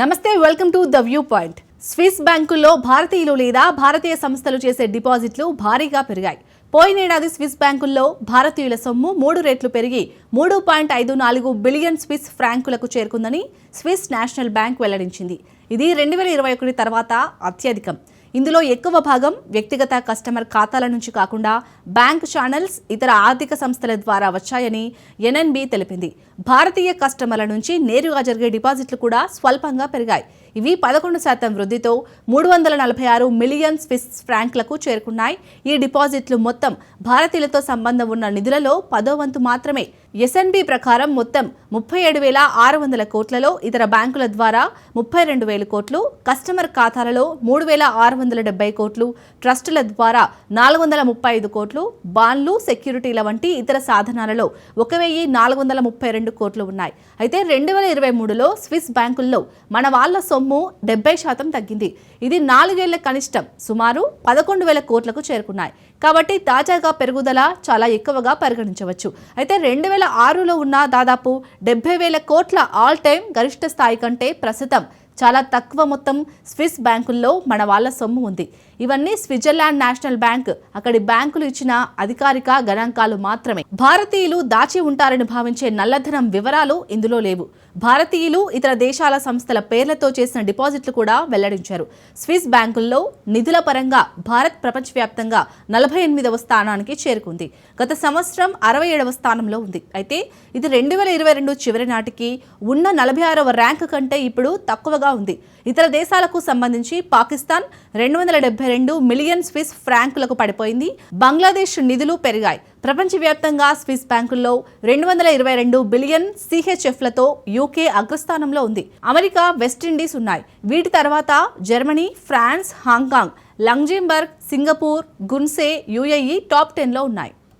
నమస్తే welcome to the view point. Swiss బ్యాంకుల్లో భారతీయులు లేదా భారతీయ సంస్థలు చేసే డిపాజిట్లు భారీగా పెరిగాయి. పోయినేడాది స్విస్ బ్యాంకుల్లో భారతీయుల సొమ్ము మూడు రెట్లు పెరిగి మూడు పాయింట్ ఐదు నాలుగు బిలియన్ స్విస్ ఫ్రాంకులకు చేరుకుందని స్విస్ నేషనల్ బ్యాంక్ వెల్లడించింది. ఇది రెండు వేల ఇరవై ఒకటి తర్వాత అత్యధికం. ఇందులో ఎక్కువ భాగం వ్యక్తిగత కస్టమర్ ఖాతాల నుంచి కాకుండా బ్యాంక్ ఛానల్స్ ఇతర ఆర్థిక సంస్థల ద్వారా వచ్చాయని ఎన్ఎన్బి తెలిపింది. భారతీయ కస్టమర్ల నుంచి నేరుగా జరిగే డిపాజిట్లు కూడా స్వల్పంగా పెరిగాయి. ఇవి పదకొండు శాతం వృద్ధితో మూడు వందల నలభై ఆరు మిలియన్ స్విస్ ఫ్రాంక్లకు చేరుకున్నాయి. ఈ డిపాజిట్లు మొత్తం భారతీయులతో సంబంధం ఉన్న నిధులలో పదో వంతు మాత్రమే. ఎస్ఎన్బి ప్రకారం మొత్తం ముప్పై ఏడు వేల ఆరు వందల కోట్లలో ఇతర బ్యాంకుల ద్వారా ముప్పై రెండు వేల కోట్లు కస్టమర్ ఖాతాలలో మూడు వేల ఆరు వందల డెబ్బై కోట్లు ట్రస్టుల ద్వారా నాలుగు వందల ముప్పై ఐదు కోట్లు బాండ్లు సెక్యూరిటీల వంటి ఇతర సాధనాలలో ఒక వెయ్యి నాలుగు వందల ముప్పై రెండు కోట్లు ఉన్నాయి. అయితే రెండు వేల ఇరవై మూడులో స్విస్ బ్యాంకుల్లో మన వాళ్ళ సొమ్ము డెబ్బై శాతం తగ్గింది. ఇది నాలుగేళ్ళ కనిష్టం. సుమారు పదకొండు వేల కోట్లకు చేరుకున్నాయి. కాబట్టి తాజాగా పెరుగుదల చాలా ఎక్కువగా పరిగణించవచ్చు. అయితే రెండు వేల ఆరులో ఉన్న దాదాపు డెబ్బై వేల కోట్ల ఆల్ టైం గరిష్ట స్థాయి కంటే ప్రస్తుతం చాలా తక్కువ మొత్తం స్విస్ బ్యాంకుల్లో మన వాళ్ళ సొమ్ము ఉంది. ఇవన్నీ స్విట్జర్లాండ్ నేషనల్ బ్యాంక్ అక్కడి బ్యాంకులు ఇచ్చిన అధికారిక గణాంకాలు మాత్రమే. భారతీయులు దాచి ఉంటారని భావించే నల్లధనం వివరాలు ఇందులో లేవు. భారతీయులు ఇతర దేశాల సంస్థల పేర్లతో చేసిన డిపాజిట్లు కూడా వెల్లడించారు. స్విస్ బ్యాంకుల్లో నిధుల పరంగా భారత్ ప్రపంచవ్యాప్తంగా నలభై ఎనిమిదవ స్థానానికి చేరుకుంది. గత సంవత్సరం అరవై ఏడవ స్థానంలో ఉంది. అయితే ఇది రెండు వేల ఇరవై రెండు చివరి నాటికి ఉన్న నలభై ఆరవ ర్యాంకు కంటే ఇప్పుడు తక్కువ తక్కువగా ఉంది. ఇతర దేశాలకు సంబంధించి పాకిస్తాన్ రెండు వందల డెబ్బై రెండు మిలియన్ స్విస్ ఫ్రాంకులకు పడిపోయింది. బంగ్లాదేశ్ నిధులు పెరిగాయి. ప్రపంచవ్యాప్తంగా స్విస్ బ్యాంకుల్లో రెండు వందల ఇరవై రెండు బిలియన్ సిహెచ్ఎఫ్లతో యూకే అగ్రస్థానంలో ఉంది. అమెరికా వెస్టిండీస్ ఉన్నాయి. వీటి తర్వాత Germany France Hong Kong Luxembourg Singapore Guernsey UAE top టెన్లో ఉన్నాయి.